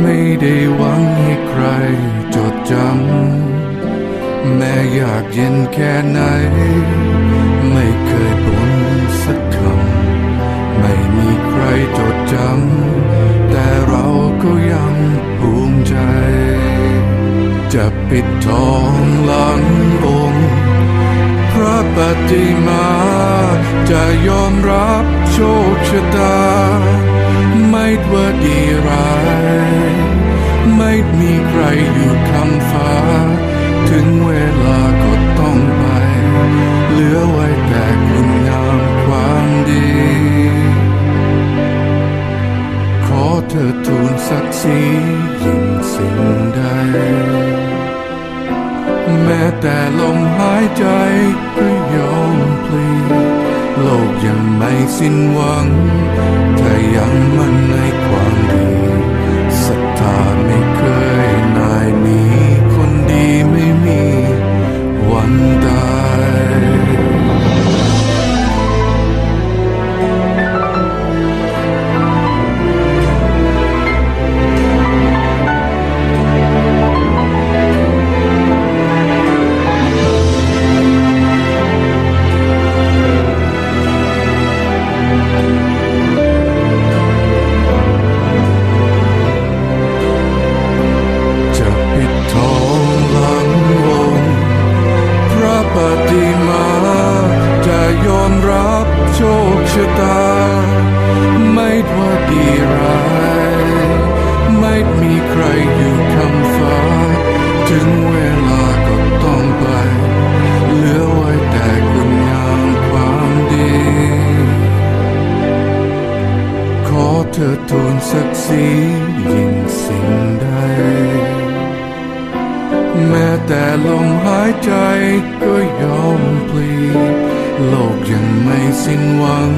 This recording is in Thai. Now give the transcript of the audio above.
ไม่ได้หวังให้ใครจดจำ แม้อยากเย็นแค่ไหน ไม่เคยบ่นสักคำ ไม่มีใครจดจำ แต่เราก็ยังภูมิใจ จะปิดทองหลังองค์พระปฏิมา จะยอมรับโชคชะตา ไม่ว่าดีร้าย สียิ่งสิ่งใด แม้แต่ลมหายใจก็ยอมพลีโลกยังไม่สิ้นหวังถ้ายังมั่นใน ถึงเวลาก็ต้องไป เหลือไว้แต่คุณงามความดี ขอเธอทูลศักดิ์ศรียิ่งสิ่งใด แม้แต่ลมหายใจก็ยอมพลีโลกยังไม่สิ้นหวัง